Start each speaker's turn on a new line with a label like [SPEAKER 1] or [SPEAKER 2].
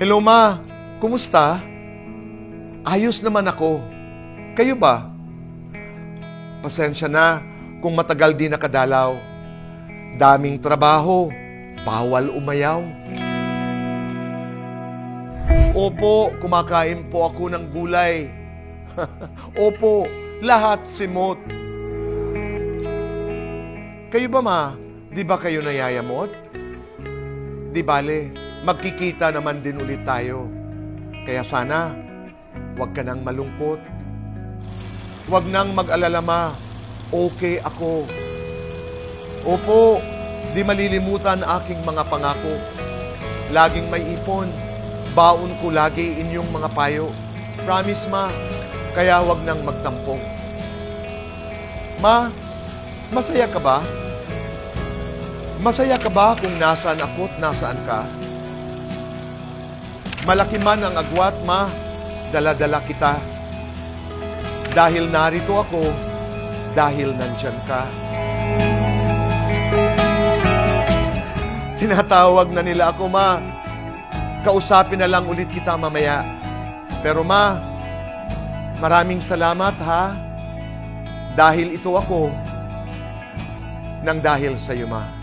[SPEAKER 1] Hello, Ma. Kumusta? Ayos naman ako. Kayo ba? Pasensya na kung matagal di nakadalaw. Daming trabaho. Bawal umayaw. Opo, kumakain po ako ng gulay. Opo, lahat simot. Kayo ba ma? Di ba kayo nayayamot? Di bale, magkikita naman din ulit tayo. Kaya sana, huwag ka nang malungkot. Huwag nang mag-alala ma. Okay ako. Opo, di malilimutan aking mga pangako. Laging may ipon. Baon ko lagi inyong mga payo. Promise ma, kaya huwag nang magtampo. Ma, masaya ka ba? Masaya ka ba kung nasaan ako at nasaan ka? Malaki man ang agwat, ma, dala-dala kita. Dahil narito ako, dahil nandyan ka. Tinatawag na nila ako, ma. Kausapin na lang ulit kita mamaya. Pero ma, maraming salamat ha. Dahil ito ako, nang dahil sa iyo, ma.